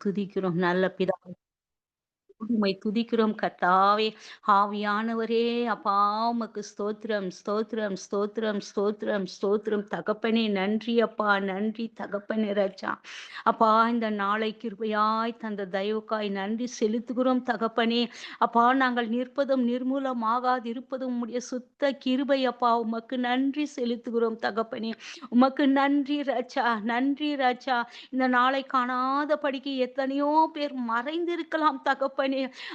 துதிக்கிறோம் நல்ல பிதா உம்மை துதிக்கிறோம் கத்தாவே ஆவியானவரே அப்பா உமக்கு ஸ்தோத்திரம் ஸ்தோத்திரம் ஸ்தோத்திரம் ஸ்தோத்திரம் ஸ்தோத்திரம். தகப்பனே நன்றி அப்பா நன்றி தகப்பனே ரச்சா அப்பா இந்த நாளை கிருபையாய் தந்த தயவுக்காய் நன்றி செலுத்துகிறோம் தகப்பனே. அப்பா நாங்கள் நிற்பதும் நிர்மூலமாகாது இருப்பதும் உடைய சுத்த கிருபை அப்பா உமக்கு நன்றி செலுத்துகிறோம் தகப்பனே. உமக்கு நன்றி ரச்சா நன்றி ரச்சா இந்த நாளை காணாத படிக்க எத்தனையோ பேர் மறைந்திருக்கலாம் தகப்பனே.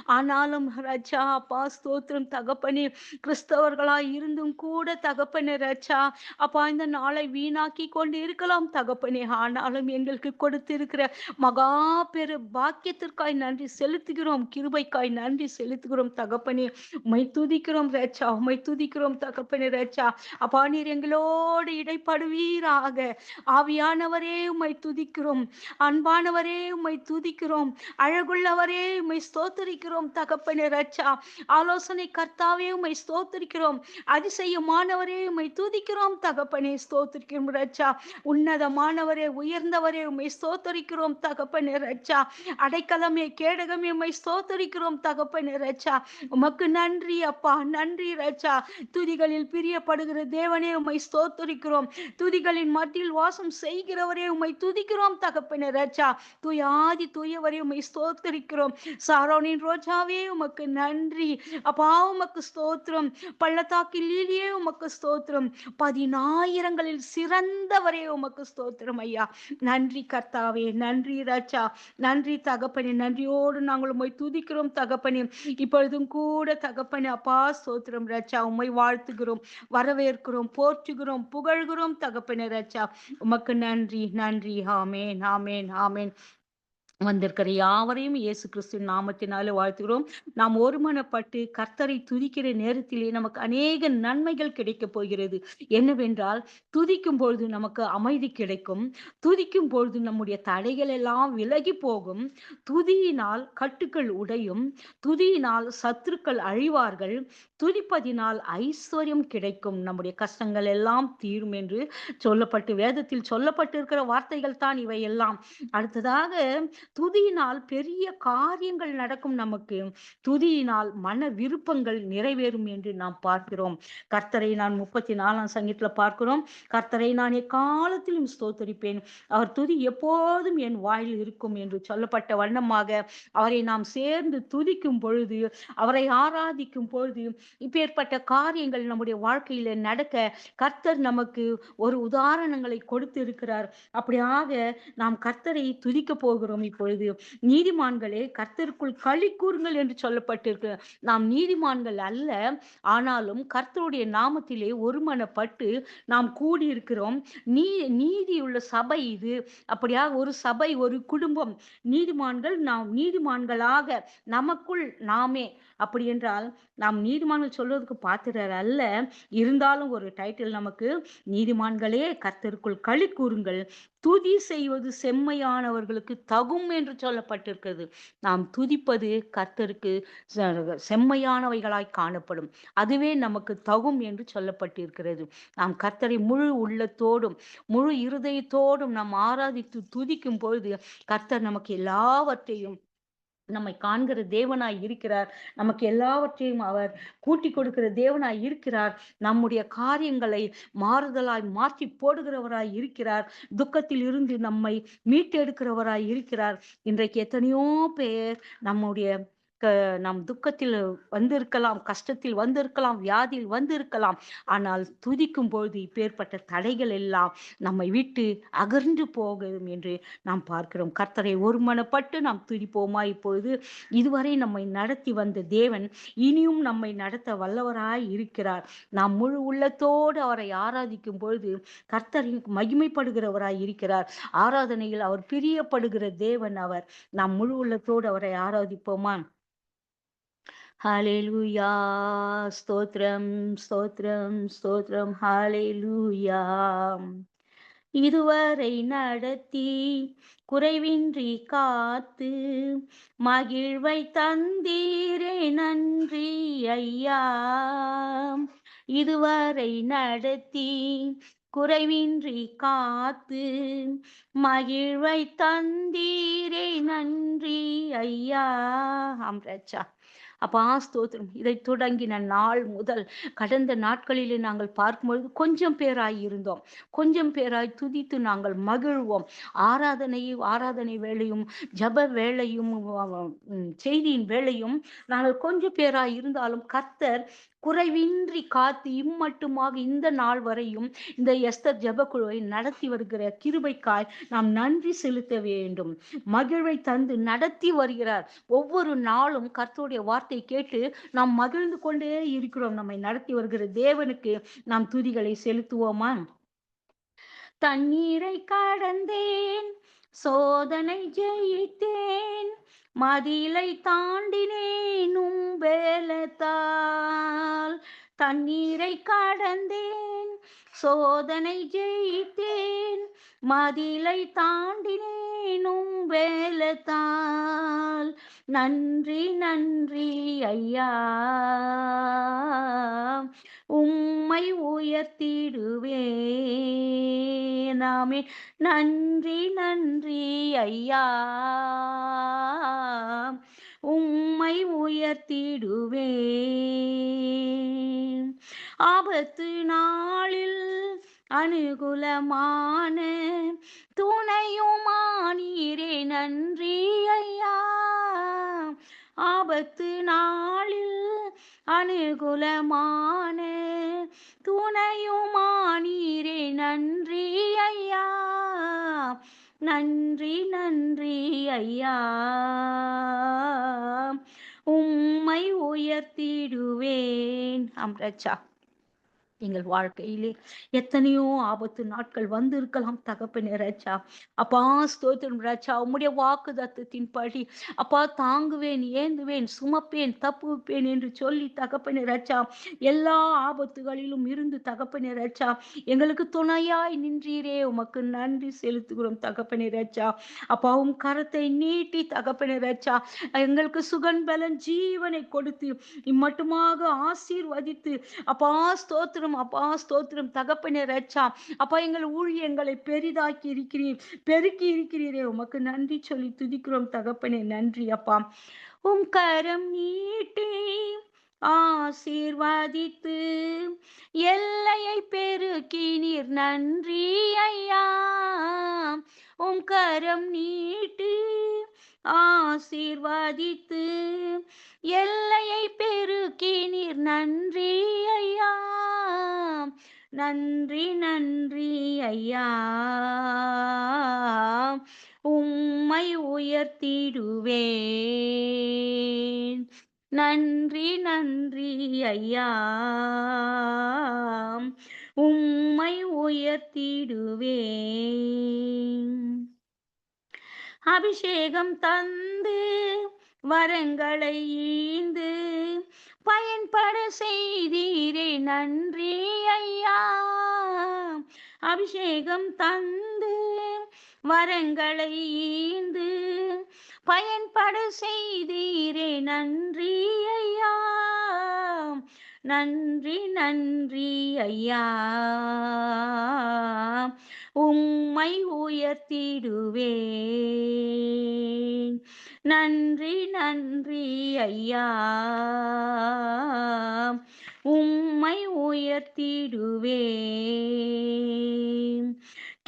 ஆனாலும் ரச்சா அப்பா ஸ்தோத்திரம் தகப்பனே. கிறிஸ்தவர்களா இருந்தும் கூட தகப்பனே ரச்சா அப்பா இந்த நாளை வீணாக்கி கொண்டு இருக்கலாம் தகப்பனே. ஆனாலும் எங்களுக்கு கொடுத்திருக்கிற மகா பெரு பாக்கியத்திற்காய் நன்றி செலுத்துகிறோம். கிருபைக்காய் நன்றி செலுத்துகிறோம் தகப்பனே. உமை துதிக்கிறோம் ரச்சா உமை துதிக்கிறோம் தகப்பனே ரச்சா அப்பா நீர் எங்களோடு இடைப்படுவீராக. ஆவியானவரே உமை துதிக்கிறோம். அன்பானவரே உமை துதிக்கிறோம். அழகுள்ளவரே உம்மை ஸ்தோத்தரிக்கிறோம் தகப்பனே ரச்சா ஆலோசனை கர்த்தாவே உமை ஸ்தோத்தரிக்கிறோம். அதிசயமானவரே உமை துதிக்கிறோம் தகப்பனே ஸ்தோத்தரிக்கிறோம் ரச்சா உன்னதமானவரே உயர்ந்தவரே உம்மை ஸ்தோத்தரிக்கிறோம் தகப்பனே ரச்சா அடைக்கலமே கேடகமே உமை ஸ்தோத்தரிக்கிறோம் தகப்பனே ரச்சா உமக்கு நன்றி அப்பா நன்றி ரச்சா துதிகளில் பிரியப்படுகிற தேவனே உம்மை ஸ்தோத்தரிக்கிறோம். துதிகளின் மத்தியில் வாசம் செய்கிறவரே உம்மை துதிக்கிறோம் தகப்பனே ரச்சா துயாதி தூயவரே உம்மை ஸ்தோத்தரிக்கிறோம். சாரோனின் ரோஜாவே உமக்கு நன்றி. அப்பா உமக்கு ஸ்தோத்திரம். பள்ளத்தாக்கில் லீலியே உமக்கு ஸ்தோத்திரம். பதினாயிரங்களில் சிறந்தவரே உமக்கு ஸ்தோத்திரம் ஐயா. நன்றி கர்த்தாவே. நன்றி ராஜா. நன்றி தகப்பனே. நன்றியோடு நாங்கள் உண்மை துதிக்கிறோம் தகப்பனே. இப்பொழுதும் கூட தகப்பனே அப்பா ஸ்தோத்திரம் ராஜா. உம்மை வாழ்த்துகிறோம் வரவேற்கிறோம் போற்றுகிறோம் புகழ்கிறோம் தகப்பனே ராஜா. உமக்கு நன்றி நன்றி. ஆமேன் ஆமேன் ஆமேன். வந்திருக்கிற யாவரையும் இயேசு கிறிஸ்துவின் நாமத்தினாலே வாழ்த்துகிறோம். நாம் ஒருமனப்பட்டு கர்த்தரை துதிக்கிற நேரத்திலே நமக்கு அநேக நன்மைகள் கிடைக்கப் போகிறது. என்னவென்றால் துதிக்கும் பொழுது நமக்கு அமைதி கிடைக்கும். துதிக்கும் பொழுது நம்முடைய தடைகள் எல்லாம் விலகி போகும். துதியினால் கட்டுக்கள் உடையும். துதியினால் சத்துருக்கள் அழிவார்கள். துதிப்பதினால் ஐஸ்வர்யம் கிடைக்கும். நம்முடைய கஷ்டங்கள் எல்லாம் தீரும் என்று சொல்லப்பட்டு வேதத்தில் சொல்லப்பட்டிருக்கிற வார்த்தைகள் தான் இவை எல்லாம் அடுத்ததாக துதியினால் பெரிய காரியங்கள் நடக்கும் நமக்கு. துதியினால் மன விருப்பங்கள் நிறைவேறும் என்று நாம் பார்க்கிறோம். கர்த்தரை நான் முப்பத்தி நாலாம் சங்கீத்துல பார்க்கிறோம். கர்த்தரை நான் எக்காலத்திலும் ஸ்தோத்தரிப்பேன். அவர் துதி எப்போதும் என் வாயில் இருக்கும் என்று சொல்லப்பட்ட வண்ணமாக அவரை நாம் சேர்ந்து துதிக்கும் பொழுது அவரை ஆராதிக்கும் பொழுது இப்பேற்பட்ட காரியங்கள் நம்முடைய வாழ்க்கையில நடக்க கர்த்தர் நமக்கு ஒரு உதாரணங்களை கொடுத்து இருக்கிறார் அப்படியாக நாம் கர்த்தரை துதிக்க போகிறோம் பொழுது நீதிமான்களே கர்த்தருக்குள் களி கூறுங்கள் என்று சொல்லப்பட்டிருக்கு. நாம் நீதிமான்கள் அல்ல ஆனாலும் கர்த்தருடைய நாமத்திலே ஒருமனப்பட்டு நாம் கூடியிருக்கிறோம். நீ நீதியுள்ள சபை இது. அப்படியா ஒரு சபை ஒரு குடும்பம். நீதிமான்கள் நாம் நீதிமான்களாக நமக்குள் நாமே அப்படி என்றால் நாம் நீதிமான்கள் சொல்வதற்கு பாத்திரர் அல்ல. இருந்தாலும் ஒரு டைட்டில் நமக்கு நீதிமான்களே கர்த்தருக்குள் களி கூறுங்கள். துதி செய்வது செம்மையானவர்களுக்கு தகும் என்று சொல்லப்பட்டிருக்கிறது. நாம் துதிப்பது கர்த்தருக்கு செம்மையானவைகளாய் காணப்படும். அதுவே நமக்கு தகும் என்று சொல்லப்பட்டிருக்கிறது. நாம் கர்த்தரை முழு உள்ளத்தோடும் முழு இருதயத்தோடும் நாம் ஆராதித்து துதிக்கும் பொழுது கர்த்தர் நமக்கு எல்லாவற்றையும் நம்மை காண்கிற தேவனாய் இருக்கிறார். நமக்கு எல்லாவற்றையும் அவர் கூட்டி கொடுக்கிற தேவனாய் இருக்கிறார். நம்முடைய காரியங்களை மாறுதலாய் மாற்றி போடுகிறவராய் இருக்கிறார். துக்கத்தில் இருந்து நம்மை மீட்டெடுக்கிறவராய் இருக்கிறார். இன்றைக்கு எத்தனையோ பேர் நம்முடைய க நம் துக்கத்தில் வந்திருக்கலாம் கஷ்டத்தில் வந்திருக்கலாம் வியாதியில் வந்திருக்கலாம். ஆனால் துதிக்கும் பொழுது இப்பேற்பட்ட தடைகள் எல்லாம் நம்மை விட்டு அகர்ந்து போகும் என்று நாம் பார்க்கிறோம். கர்த்தரை ஒருமனப்பட்டு நாம் துதிப்போமா இப்பொழுது? இதுவரை நம்மை நடத்தி வந்த தேவன் இனியும் நம்மை நடத்த வல்லவராய் இருக்கிறார். நாம் முழு உள்ளத்தோடு அவரை ஆராதிக்கும் பொழுது கர்த்தரை மகிமைப்படுகிறவராய் இருக்கிறார். ஆராதனையில் அவர் பிரியப்படுகிற தேவன் அவர். நாம் முழு உள்ளத்தோடு அவரை ஆராதிப்போமா? ஹalleluya ஸ்தோத்ரம் ஸ்தோத்ரம் ஸ்தோத்ரம் ஹalleluya இதுவரை நடத்தி குறைவின்றி காத்து மகிழ்வை தந்தீரே நன்றி ஐயா. இதுவரை நடத்தி குறைவின்றி காத்து மகிழ்வை தந்தீரே நன்றி ஐயா. அம்ரச்சா அப்பா ஸ்தோத்திரம். இதை தொடங்கின நாள் முதல் கடந்த நாட்களிலே நாங்கள் பார்க்கும்பொழுது கொஞ்சம் பேராய் இருந்தோம். கொஞ்சம் பேராய் துதித்து நாங்கள் மகிழ்வோம். ஆராதனையை ஆராதனை வேலையும் ஜப வேலையும் செய்தியின் வேலையும் நாங்கள் கொஞ்சம் பேராய் இருந்தாலும் கர்த்தர் குறைவின்றி காத்து இம்மட்டுமாக இந்த நாள் வரையும் இந்த எஸ்தர் ஜபக்குழுவை நடத்தி வருகிற கிருபைக்காய் நாம் நன்றி செலுத்த வேண்டும். மகிழ்வை தந்து நடத்தி வருகிறார். ஒவ்வொரு நாளும் கர்த்தருடைய வார்த்தை கேட்டு நாம் மகிழ்ந்து கொண்டே இருக்கிறோம். நம்மை நடத்தி வருகிற தேவனுக்கு நாம் துதிகளை செலுத்துவோமா? தண்ணீரை கடந்தேன் சோதனை ஜெயித்தேன் மதிலை தாண்டினேனும் வேலத்தால் தண்ணீரை கடந்தேன் சோதனை ஜெயித்தேன் மதிலை தாண்டினேனும் வேலத்தால். நன்றி நன்றி ஐயா. உம்மை உயர்த்திடுவேன். நாமே நன்றி நன்றி ஐயா. உம்மை உயர்த்திடுவே ஆபத்து நாளில் அனுகூலமான துணையுமானீரே நன்றி ஐயா. ஆபத்து நாளில் அனுகூலமான துணையுமானீரே நன்றி நன்றி நன்றி ஐயா. உம்மை உயர்த்திடுவேன். அம்ரச்சா எங்கள் வாழ்க்கையிலே. எத்தனையோ ஆபத்து நாட்கள் வந்து இருக்கலாம் தகப்பனே ராஜா. அப்பா ஸ்தோத்திரம் ராஜா. உம்முடைய வாக்கு தத்துவத்தின் படி அப்பா தாங்குவேன் ஏந்துவேன் சுமப்பேன் தப்புவிப்பேன் என்று சொல்லி தகப்பனே ராஜா. எல்லா ஆபத்துகளிலும் இருந்து தகப்பனே ராஜா. எங்களுக்கு துணையாய் நின்றீரே. உமக்கு நன்றி செலுத்துகிறோம் தகப்பனே ராஜா. அப்பாவும் கரத்தை நீட்டி தகப்பனே ராஜா. எங்களுக்கு சுகன் பலன் ஜீவனை கொடுத்து இம்மட்டுமாக ஆசீர்வதித்து அப்பா ஸ்தோத்திரம் ஸ்தோத்திரம். அப்பா ஸ்தோத்திரம். தகப்பனே ரச்சா அப்பா எங்கள் ஊழியங்களை பெரிதாக்கி இருக்கிறீர். பெருக்கி இருக்கிறீரே. உமக்கு நன்றி சொல்லி துதிக்கிறோம். தகப்பனே நன்றி அப்பா. உம் கரம் நீட்டி ஆசீர்வாதித்து எல்லையை பெருக்கினீர் நன்றி ஐயா. உம் கரம் நீட்டு ஆசீர்வாதித்து எல்லையை பெருக்கினீர் நன்றி ஐயா. நன்றி நன்றி ஐயா. உம்மை உயர்த்திடுவேன். நன்றி நன்றி ஐயா. உம்மை உயர்த்திடுவேன். அபிஷேகம் தந்து வரங்களை ஈந்து பயன்பட செய்தீரே நன்றி ஐயா. அபிஷேகம் தந்து வரங்களை ஈந்து பயன்பட செய்தீரே நன்றி ஐயா. நன்றி நன்றி ஐயா. உம்மை உயர்த்திடுவேன். நன்றி நன்றி ஐயா. உம்மை உயர்த்திடுவேன்.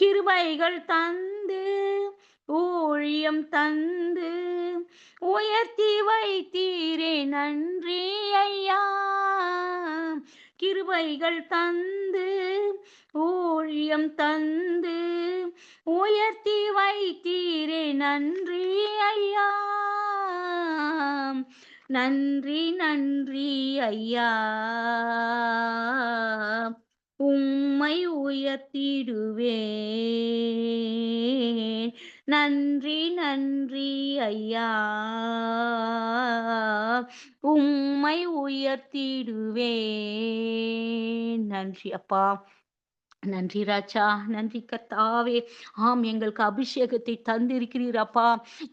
கிருபைகள் தந்து ஊழியம் தந்து உயர்த்தி வைத்தீரே. நன்றி ஐயா. கிருபைகள் தந்து ஊழியம் தந்து உயர்த்தி வைத்தீரே நன்றி ஐயா. நன்றி நன்றி ஐயா. உம்மை உயர்த்திடுவேன். நன்றி நன்றி ஐயா. உம்மை உயர்த்திடுவேன். நன்றி அப்பா. நன்றி ராஜா நன்றி கர்த்தாவே. ஆம் எங்களுக்கு அபிஷேகத்தை தந்திருக்கிறீர் அப்பா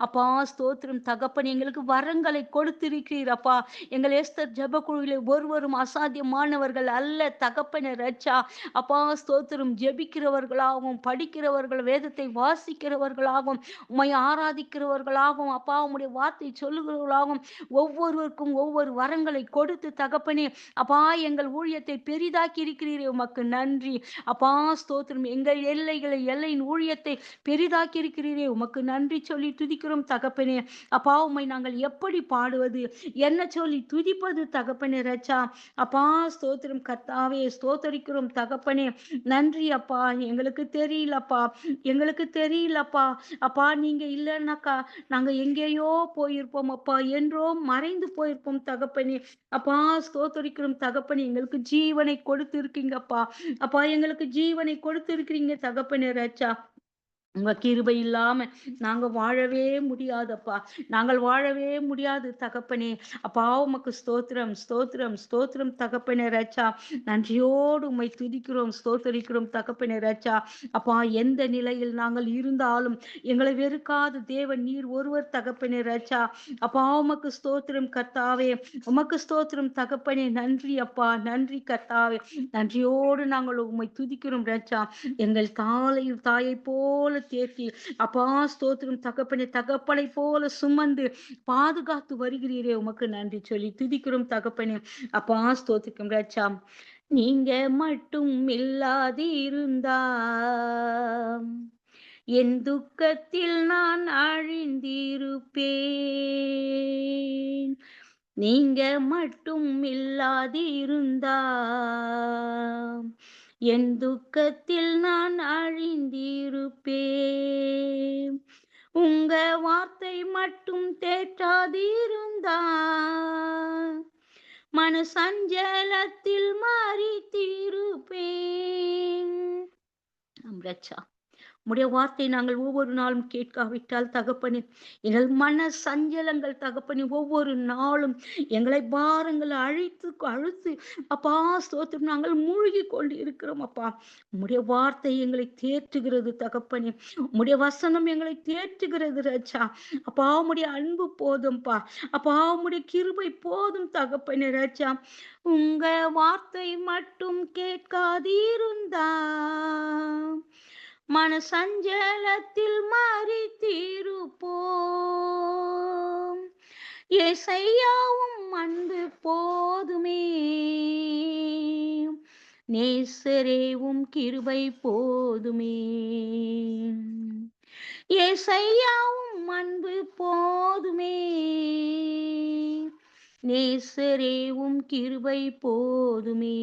அப்பா ஸ்தோத்திரம் தகப்பன் எங்களுக்கு வரங்களை கொடுத்திருக்கிறீர் அப்பா எங்கள் ஏஸ்தர் ஜெபக்குழுவிலே ஒருவரும் அசாத்தியமானவர்கள் அல்ல தகப்பன ரச்சா அப்பா ஸ்தோத்திரம் ஜெபிக்கிறவர்களாகவும் படிக்கிறவர்கள் வேதத்தை வாசிக்கிறவர்களாகவும் உண்மை ஆராதிக்கிறவர்களாகவும் அப்பா உம்முடைய வார்த்தை சொல்லுகிறவர்களாகவும் ஒவ்வொருவருக்கும் ஒவ்வொரு வரங்களை கொடுத்து தகப்பனே அப்பா எங்கள் ஊழியத்தை பெரிதாக்கி இருக்கிறீர்கள் உமக்கு நன்றி. அப்பா அப்பா ஸ்தோத்திரம். எங்கள் எல்லைகளை எல்லையின் ஊழியத்தை பெரிதாக்கி இருக்கிறீரே உமக்கு நன்றி சொல்லி துதிக்கிறோம் தகப்பனே. அப்பா உம்மை நாங்கள் எப்படி பாடுவது? என்ன சொல்லி துதிப்பது தகப்பனே ரச்சா அப்பா ஸ்தோத்திரம் கத்தாவே ஸ்தோத்தரிக்கிறோம் தகப்பனே. நன்றி அப்பா. எங்களுக்கு தெரியலப்பா. எங்களுக்கு தெரியலப்பா. அப்பா நீங்க இல்லைன்னாக்கா நாங்க எங்கேயோ போயிருப்போம் அப்பா. என்றோ மறைந்து போயிருப்போம் தகப்பனே. அப்பா ஸ்தோத்தரிக்கிறோம் தகப்பனே. எங்களுக்கு ஜீவனை கொடுத்து இருக்கீங்கப்பா அப்பா எங்களுக்கு ஜீவனை கொடுத்து இருக்கிறீங்க தகப்பனே ராச்சா உங்க கிருபை இல்லாம நாங்க வாழவே முடியாதப்பா. நாங்கள் வாழவே முடியாது தகப்பனே. அப்பா உமக்கு ஸ்தோத்திரம் ஸ்தோத்திரம் ஸ்தோத்திரம் தகப்பனே ரச்சா நன்றியோடு உம்மை துதிக்கிறோம் ஸ்தோத்தரிக்கிறோம் தகப்பனே ரச்சா அப்பா எந்த நிலையில் நாங்கள் இருந்தாலும் எங்களை வெறுக்காத தேவன் நீர் ஒருவர் தகப்பனே ரச்சா அப்பா உமக்கு ஸ்தோத்திரம் கர்த்தாவே. உமக்கு ஸ்தோத்திரம் தகப்பனே நன்றி அப்பா நன்றி கர்த்தாவே. நன்றியோடு நாங்கள் உம்மை துதிக்கிறோம் ரச்சா எங்கள் தாலை தாயை போல தேற்றி அப்பா ஸ்தோத்திரம் தகப்பனை தகப்பனை போல சுமந்து பாதுகாத்து வருகிறீரே. உமக்கு நன்றி சொல்லி துதிக்கிறோம் தகப்பனே. அப்பா ஸ்தோத்திரம் ரச்சா நீங்க மட்டும் இல்லாதிருந்தா என் துக்கத்தில் நான் அழிந்திருப்பேன். நீங்க மட்டும் இல்லாதிருந்தா என் துக்கத்தில் நான் அழி உங்க வார்த்தை மட்டும் தேற்றாதிருந்தா மன சஞ்சலத்தில் மாறி தீருப்பேன். அம்ரச்சா. உடைய வார்த்தை நாங்கள் ஒவ்வொரு நாளும் கேட்காவிட்டால் தகப்பனே எங்கள் மன சஞ்சலங்கள் தகப்பனே ஒவ்வொரு நாளும் எங்களை பாருங்கள் அழைத்து அழுத்து அப்பா ஸ்தோத்திரம் நாங்கள் மூழ்கி கொண்டு இருக்கிறோம் அப்பா. உம்முடைய வார்த்தை எங்களை தேற்றுகிறது தகப்பனே. உம்முடைய வசனம் எங்களை தேற்றுகிறது ரச்சா அப்பா உம்முடைய அன்பு போதும்பா அப்பா. உம்முடைய கிருபை போதும் தகப்பனே ரச்சா உங்க வார்த்தை மட்டும் கேட்காதிருந்தா. மன சஞ்சலத்தில் மாறி தீருப்போம் ஏசையாவும் அன்பு போதுமே. நேசரேவும் கிருபை போதுமே. ஏசையாவும் அன்பு போதுமே. நேசரேவும் கிருபை போதுமே.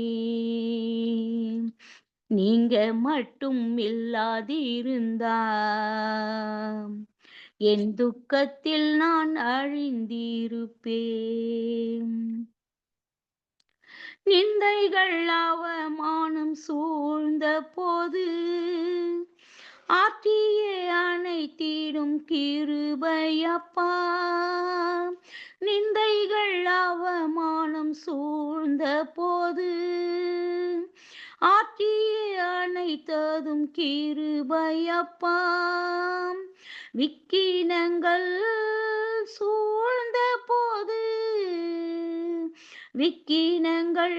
நீங்க மட்டும் இல்லாதிருந்தா என் துக்கத்தில் நான் அழிந்திருப்பேன். நிந்தைகள் அவமானம் சூழ்ந்த போது ஆற்றிய அனைத்திடும் கிருபையப்பா. நிந்தைகள் அவமானம் சூழ்ந்த போது ஆற்றிய அனைத்ததும் கிருபையப்பா விக்கினங்கள் சூழ்ந்த போது விக்கினங்கள்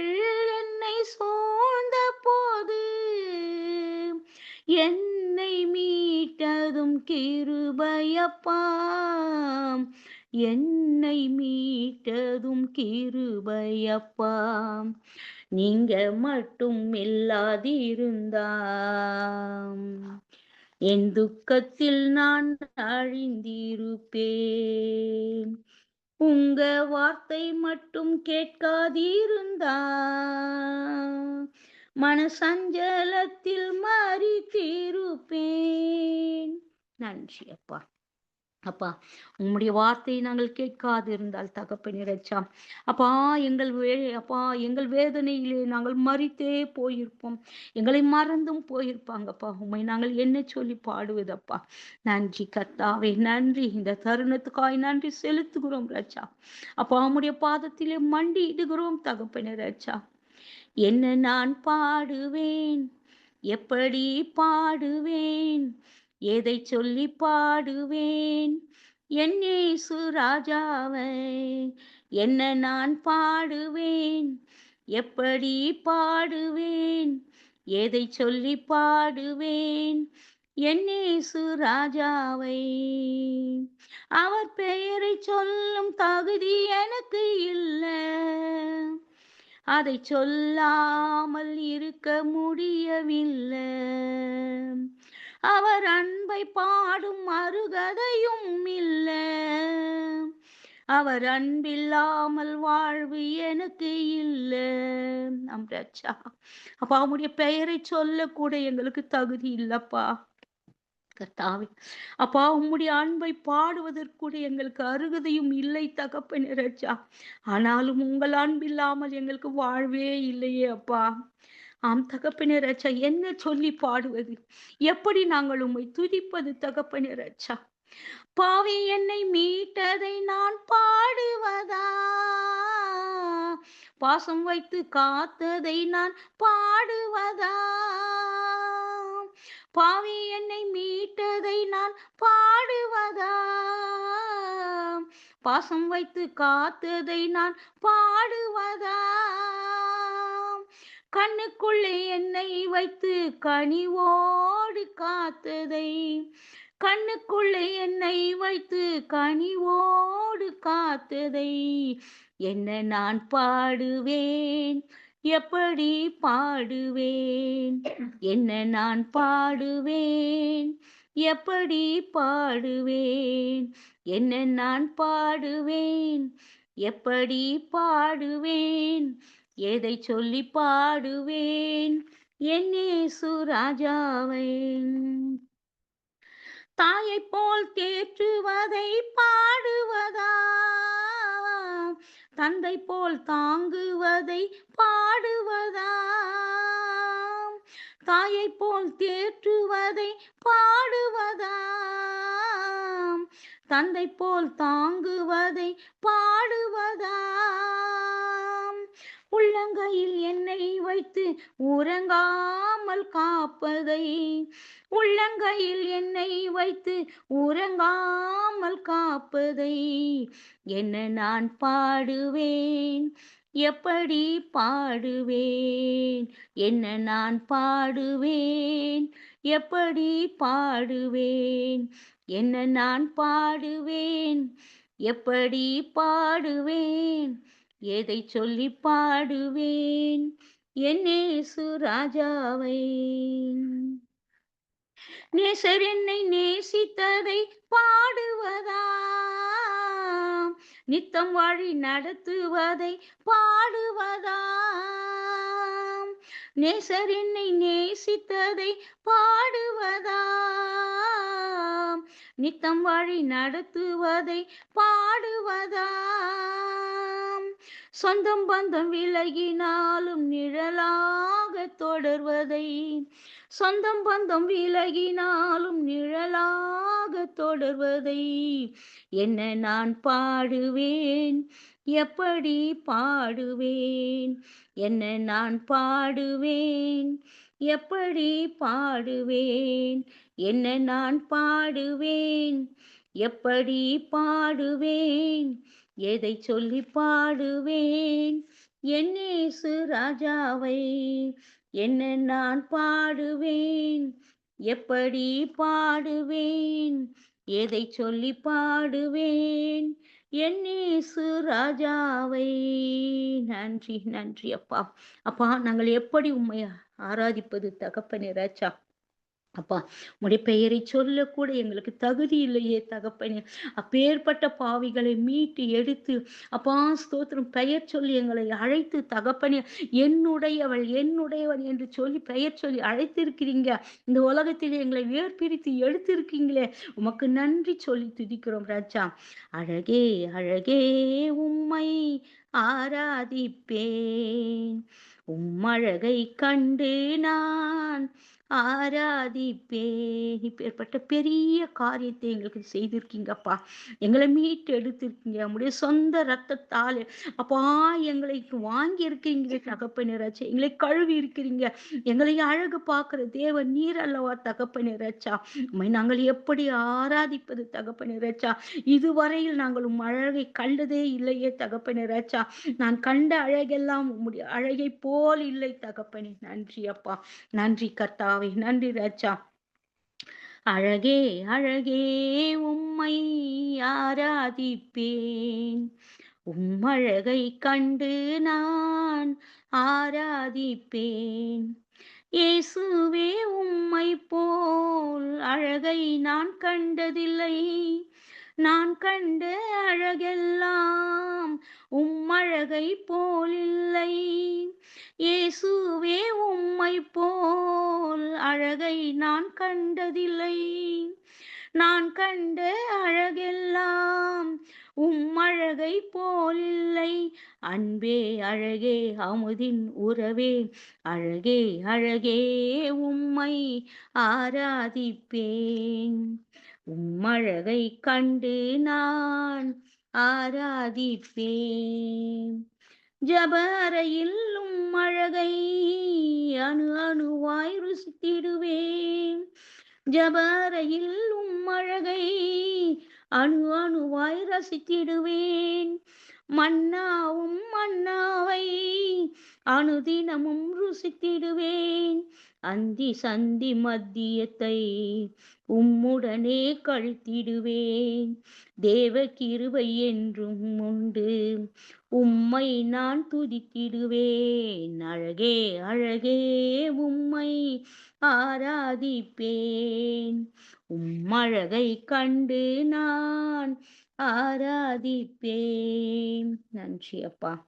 என்னை சூழ்ந்த போது என்னை மீட்டதும் கிருபையப்பா என்னை மீட்டதும் கிருபையப்பா நீங்க மட்டும் இல்லாதிருந்தா என் துக்கத்தில் நான் அழிந்திருப்பேன். உங்க வார்த்தை மட்டும் கேட்காதிருந்தா மன சஞ்சலத்தில் மாறி தீருப்பேன் நன்றி அப்பா. அப்பா உம்முடைய வார்த்தையை நாங்கள் கேட்காது இருந்தால் தகப்பனே ரச்சா அப்பா எங்கள் வே அப்பா எங்கள் வேதனையிலே நாங்கள் மறித்தே போயிருப்போம். எங்களை மறந்தும் போயிருப்பாங்கப்பா. உண்மை நாங்கள் என்ன சொல்லி பாடுவதப்பா? நன்றி கர்த்தாவே நன்றி. இந்த தருணத்துக்காய் நன்றி செலுத்துகிறோம் ரச்சா அப்பா உம்முடைய பாதத்திலே மண்டி இடுகிறோம் தகப்பனே ரச்சா என்ன நான் பாடுவேன்? எப்படி பாடுவேன்? எதை சொல்லி பாடுவேன்? என் இயேசு ராஜாவை என்ன நான் பாடுவேன்? எப்படி பாடுவேன்? எதை சொல்லி பாடுவேன்? என் இயேசு ராஜாவை அவர் பெயரை சொல்லும் தகுதி எனக்கு இல்லை. அதை சொல்லாமல் இருக்க முடியவில்லை. அவர் அன்பை பாடும் அருகதையும் இல்லை. அவர் அன்பில்லாமல் வாழ்வு எனக்கு இல்லை. நம் அப்பா அவருடைய பெயரை சொல்லக்கூட எங்களுக்கு தகுதி இல்லப்பா. கர்த்தாவே அப்பா உம்முடைய அன்பை பாடுவதற்கூட எங்களுக்கு அருகதையும் இல்லை தகப்பன் ரச்சா ஆனாலும் உங்கள் அன்பில்லாமல் எங்களுக்கு வாழ்வே இல்லையே அப்பா. ஆம் தகப்பனே ரச்சா என்ன சொல்லி பாடுவது? எப்படி நாங்கள் உம்மை துதிப்பது தகப்பனே ரச்சா பாவி என்னை மீட்டதை நான் பாடுவதா? பாசம் வைத்து காத்ததை நான் பாடுவதா? பாவி என்னை மீட்டதை நான் பாடுவதா? பாசம் வைத்து காத்ததை நான் பாடுவதா? கண்ணுக்குள்ளே என்னை வைத்து கனிவோடு காத்ததை. கண்ணுக்குள்ளே என்னை வைத்து கனிவோடு காத்ததை. என்ன நான் பாடுவேன்? எப்படி பாடுவேன்? என்ன நான் பாடுவேன்? எப்படி பாடுவேன்? என்ன நான் பாடுவேன்? எப்படி பாடுவேன்? எதை சொல்லி பாடுவேன்? என்னேசு ராஜாவை. தாயை போல் தேற்றுவதை பாடுவதா? தந்தை போல் தாங்குவதை பாடுவதா? தாயை போல் தேற்றுவதை பாடுவதா? தந்தை போல் தாங்குவதை பாடுவதா? உள்ளங்கையில் என்னை வைத்து உறங்காமல் காப்பதை. உள்ளங்கையில் என்னை வைத்து உறங்காமல் காப்பதை. என்ன நான் பாடுவேன்? எப்படி பாடுவேன்? என்ன நான் பாடுவேன்? எப்படி பாடுவேன்? என்ன நான் பாடுவேன்? எப்படி பாடுவேன்? எதை சொல்லி பாடுவேன்? என்னே ராஜாவை. நேசர் என்னை நேசித்ததை பாடுவதா? நித்தம் வழி நடத்துவதை பாடுவதா? நேசர் என்னை நேசித்ததை பாடுவதா? நித்தம் வழி நடத்துவதை பாடுவதா சொந்தம் பந்தம் விலகினாலும் நிழலாக தொடர்வதை. சொந்தம் பந்தம் விலகினாலும் நிழலாக தொடர்வதை. என்ன நான் பாடுவேன்? எப்படி பாடுவேன்? என்ன நான் பாடுவேன்? எப்படி பாடுவேன்? என்ன நான் பாடுவேன்? எப்படி பாடுவேன்? எதை சொல்லி பாடுவேன்? என்னேசு ராஜாவை என்ன நான் பாடுவேன்? எப்படி பாடுவேன்? எதை சொல்லி பாடுவேன்? என்னேசு ராஜாவை. நன்றி நன்றி அப்பா. அப்பா நாங்கள் எப்படி உண்மையா ஆராதிப்பது தகப்பனே ராஜா? அப்பா உடைய பெயரை சொல்லக்கூட எங்களுக்கு தகுதி இல்லையே தகப்பனே. அப்பேற்பட்ட பாவிகளை மீட்டு எடுத்து அப்பா ஸ்தோத்திரம் பெயர் சொல்லி எங்களை அழைத்து தகப்பனே என்னுடையவள் என்னுடையவன் என்று சொல்லி பெயர் சொல்லி அழைத்திருக்கிறீங்க. இந்த உலகத்தில் எங்களை வேர்பிரித்து எடுத்திருக்கீங்களே. உமக்கு நன்றி சொல்லி துதிக்கிறோம் ராஜா. அழகே அழகே உம்மை ஆராதிப்பேன். உம்மழகை கண்டு நான் ஆராதிப்பேன் இப்பேற்பட்ட பெரிய காரியத்தை எங்களுக்கு செய்திருக்கீங்கப்பா. எங்களை மீட்டு எடுத்திருக்கீங்க. நம்முடைய சொந்த ரத்தத்தால் அப்பா எங்களை வாங்கி இருக்கீங்க தகப்பனிராச்சா எங்களை கழுவி இருக்கிறீங்க எங்களை அழகு பார்க்குற தேவ நீர் அல்லவா தகப்பனிராச்சா உண்மை நாங்கள் எப்படி ஆராதிப்பது தகப்பனிராச்சா இதுவரையில் நாங்கள் உம் அழகை கண்டதே இல்லையே தகப்பனிராச்சா நான் கண்ட அழகெல்லாம் உம்முடைய அழகை போல் இல்லை தகப்பனே. நன்றி அப்பா நன்றி கர்த்தாவே. நன்றி ராஜா. அழகே அழகே உம்மை ஆராதிப்பேன். உம்மழகை கண்டு நான் ஆராதிப்பேன். இயேசுவே உம்மை போல் அழகை நான் கண்டதில்லை. நான் கண்ட அழகெல்லாம் உம்மழகை போலில்லை இயேசுவே உம்மை போல் அழகை நான் கண்டதில்லை. நான் கண்ட அழகெல்லாம் உம்மழகை போலில்லை அன்பே அழகே அமுதின் உறவே அழகே அழகே உம்மை ஆராதிப்பேன். உம்மழகை கண்டு நான் ஆராதிப்பேன். ஜபரையில் உம்மழகை அணு அணுவாய் ருசித்திடுவேன். ஜபரையில் உம்மழகை அணு அணுவாய் ரசித்திடுவேன். மன்னாவும் மன்னாவை அணுதினமும் ருசித்திடுவேன். அந்தி சந்தி மத்தியத்தை உம்முடனே கழுத்திடுவேன். தேவ கிருவை என்றும் உண்டு. உம்மை நான் துதித்திடுவேன். அழகே அழகே உம்மை ஆராதிப்பேன். உம்மழகை கண்டு நான் ஆராதிப்பேன். நன்றி அப்பா.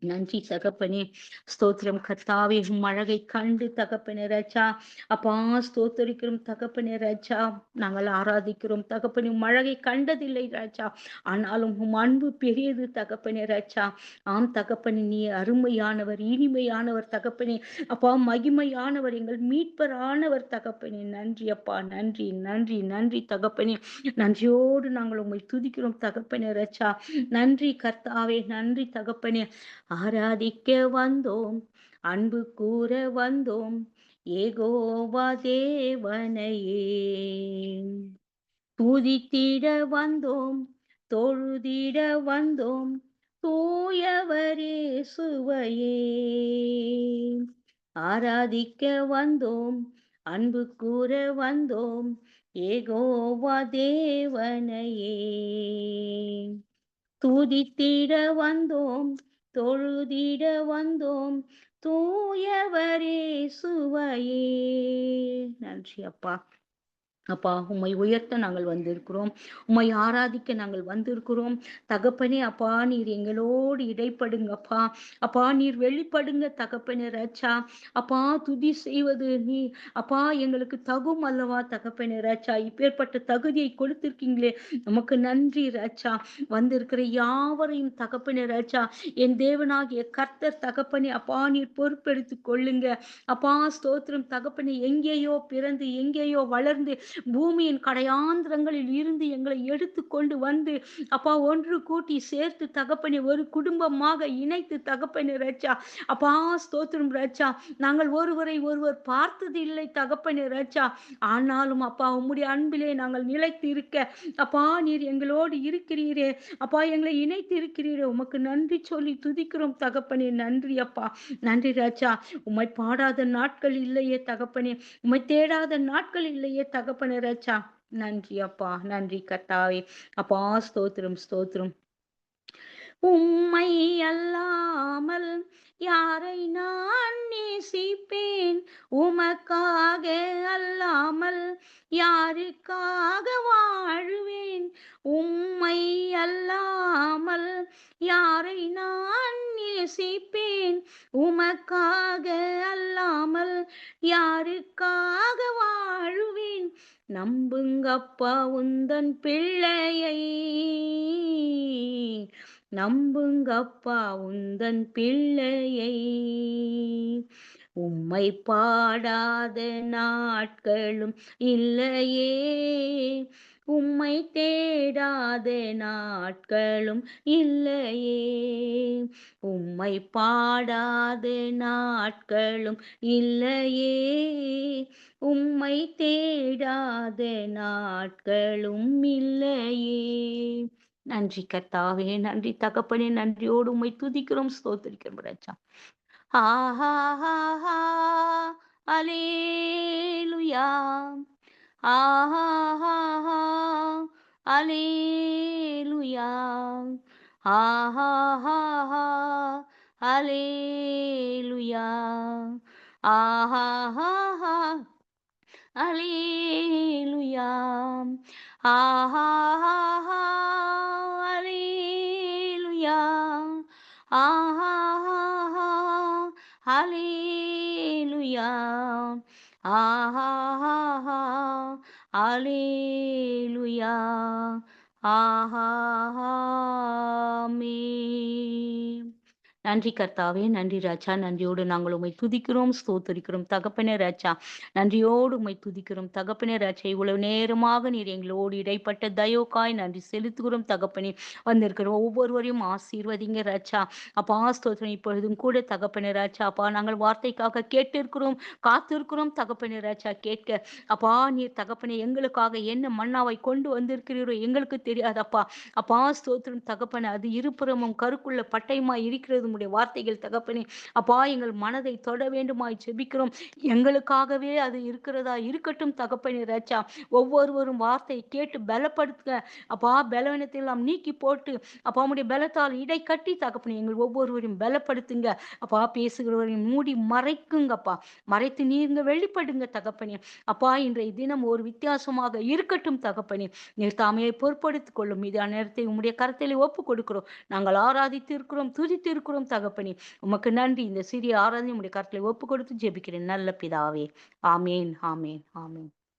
நன்றி தகப்பனே. ஸ்தோத்திரம் கத்தாவே மழகை கண்டு தகப்பனே ராஜா. அப்பா ஸ்தோத்தரிக்கிறோம் தகப்பனே ராஜா. நாங்கள் ஆராதிக்கிறோம் தகப்பனே மழகை கண்டதில்லை ராஜா. ஆனாலும் உம் அன்பு பெரியது தகப்பனே ராஜா. ஆம் தகப்பனே நீ அருமையானவர் இனிமையானவர் தகப்பனே. அப்பா மகிமையானவர் எங்கள் மீட்பரானவர் தகப்பனே. நன்றி அப்பா நன்றி நன்றி நன்றி தகப்பனே. நன்றியோடு நாங்கள் உங்களை துதிக்கிறோம் தகப்பனே ராஜா. நன்றி கர்த்தாவே நன்றி தகப்பனே. ஆராதிக்க வந்தோம் அன்பு கூற வந்தோம் ஏகோவா தேவனையே. துதித்திட வந்தோம் தொழுதிட வந்தோம் தூயவரே சுவையே. ஆராதிக்க வந்தோம் அன்பு கூற வந்தோம் ஏகோவா தேவனையே. துதித்திட வந்தோம் தொழுதிட வந்தோம். தூயவரே சுவையே. நன்றி அப்பா. அப்பா உம்மை உயர்த்த நாங்கள் வந்திருக்கிறோம். உம்மை ஆராதிக்க நாங்கள் வந்திருக்கிறோம். தகப்பனே அப்பா நீர் எங்களோடு இடைப்படுங்கப்பா அப்பா. நீர் வெளிப்படுங்க தகப்பனே ரச்சா அப்பா துதி செய்வது நீ அப்பா எங்களுக்கு தகும் அல்லவா தகப்பனே ரச்சா இப்பேற்பட்ட தகுதியை கொடுத்திருக்கீங்களே நமக்கு நன்றி ராச்சா வந்திருக்கிற யாவரையும் தகப்பனே ரச்சா என் தேவனாகிய கர்த்தர் தகப்பனே அப்பா நீர் பொறுப்பெடுத்து கொள்ளுங்க. அப்பா ஸ்தோத்திரம் தகப்பனே எங்கேயோ பிறந்து எங்கேயோ வளர்ந்து பூமியின் கடையாந்திரங்களில் இருந்து எங்களை எடுத்து கொண்டு வந்து அப்பா ஒன்று கூட்டி சேர்த்து தகப்பனை ஒரு குடும்பமாக இணைத்து தகப்பனை ரச்சா அப்பா ஸ்தோத்திரம் ரச்சா நாங்கள் ஒருவரை ஒருவர் பார்த்தது இல்லை தகப்பனை ரச்சா ஆனாலும் அப்பா உம்முடைய அன்பிலே நாங்கள் நிலைத்து இருக்க அப்பா நீர் எங்களோடு இருக்கிறீரே. அப்பா எங்களை இணைத்து இருக்கிறீரே உமக்கு நன்றி சொல்லி துதிக்கிறோம் தகப்பனே. நன்றி அப்பா. நன்றி ராஜா உம்மை பாடாத நாட்கள் இல்லையே தகப்பனே. உம்மை தேடாத நாட்கள் இல்லையே தகப்பனே. ராஜா நன்றி அப்பா நன்றி கத்தாவே. அப்பா ஸ்தோத்திரம் ஸ்தோத்திரம். உம்மை அல்லாமல் யாரை நான் நேசிப்பேன்? உமக்காக அல்லாமல் யாருக்காக வாழ்வேன்? உம்மை அல்லாமல் யாரை நான் நேசிப்பேன்? உமக்காக அல்லாமல் யாருக்காக வாழுவேன்? நம்புங்கப்பா உந்தன் பிள்ளையை. நம்புங்கப்பா உந்தன் பிள்ளையை. உம்மை பாடாத நாட்களும் இல்லையே. உம்மை தேடாத நாட்களும் இல்லையே. உம்மை பாடாத நாட்களும் இல்லையே. உம்மை தேடாத நாட்களும் இல்லையே. நன்றி கர்த்தாவே நன்றி தகப்பனே நன்றியோடு உம்மை துதிக்கிறோம் ஸ்தோத்திரிக்கிறோம் ராஜா ஆஹா அலேலுயா Aha, Alleluia. Aha, Alleluia. Aha, Alleluia. Aha, Alleluia. Aha, Alleluia. ஆஹா அலேலுயா ஆஹா நன்றி கர்த்தாவே நன்றி ராஜா நன்றியோடு நாங்கள் உண்மை துதிக்கிறோம் ஸ்தோத்தரிக்கிறோம். தகப்பனே ராஜா நன்றியோடு உண்மை துதிக்கிறோம். தகப்பனே ராஜா இவ்வளவு நேரமாக நீர் எங்களோடு இடைப்பட்ட தயோக்காய் நன்றி செலுத்துகிறோம். தகப்பனே வந்திருக்கிற ஒவ்வொருவரையும் ஆசீர்வதிங்க ராஜா. அப்பா ஸ்தோத்திரம் இப்பொழுதும் கூட தகப்பனே ராஜா. அப்பா நாங்கள் வார்த்தைக்காக கேட்டிருக்கிறோம் காத்திருக்கிறோம். தகப்பனே ராஜா கேட்க அப்பா நீர் தகப்பனே எங்களுக்காக என்ன மன்னாவை கொண்டு வந்திருக்கிறீரோ எங்களுக்கு தெரியாதப்பா. அப்பா ஸ்தோத்திரம் தகப்பனே அது இருபுறமும் கருக்குள்ள பட்டயமா இருக்கிறது உம்முடைய வார்த்தைகள் தகப்பனே அப்பா எங்கள் மனதை தொட வேண்டுமாய் செபிக்கிறோம் எங்களுக்காகவே அது இருக்கிறதா இருக்கட்டும் தகப்பனே ராஜா. ஒவ்வொருவரும் வார்த்தையை கேட்டு பலப்படுத்துங்க அப்பா பலவீனத்தை எல்லாம் நீக்கி போட்டு அப்பா உம்முடைய பலத்தால் இடை கட்டி தகப்பனே எங்கள் ஒவ்வொருவரையும் பலப்படுத்துங்க. அப்பா பேசுகிறவரையும் மூடி மறைக்குங்கப்பா. மறைத்து நீங்க வெளிப்படுங்க தகப்பனே. அப்பா இன்றைய தினம் ஒரு வித்தியாசமாக இருக்கட்டும் தகப்பனே. நீர் தாமையை பொறுப்படுத்திக் கொள்ளும். மீதான நேரத்தை உம்முடைய கருத்திலே ஒப்பு கொடுக்கிறோம். நாங்கள் ஆராதித்து இருக்கிறோம் துதித்து இருக்கிறோம் தகப்பனே உமக்கு நன்றி. இந்த சிறிய ஆராதனை உடைய கருத்தில் ஒப்பு கொடுத்து ஜெபிக்கிறேன். நல்ல பிதாவே. ஆமேன் ஆமேன் ஆமேன்.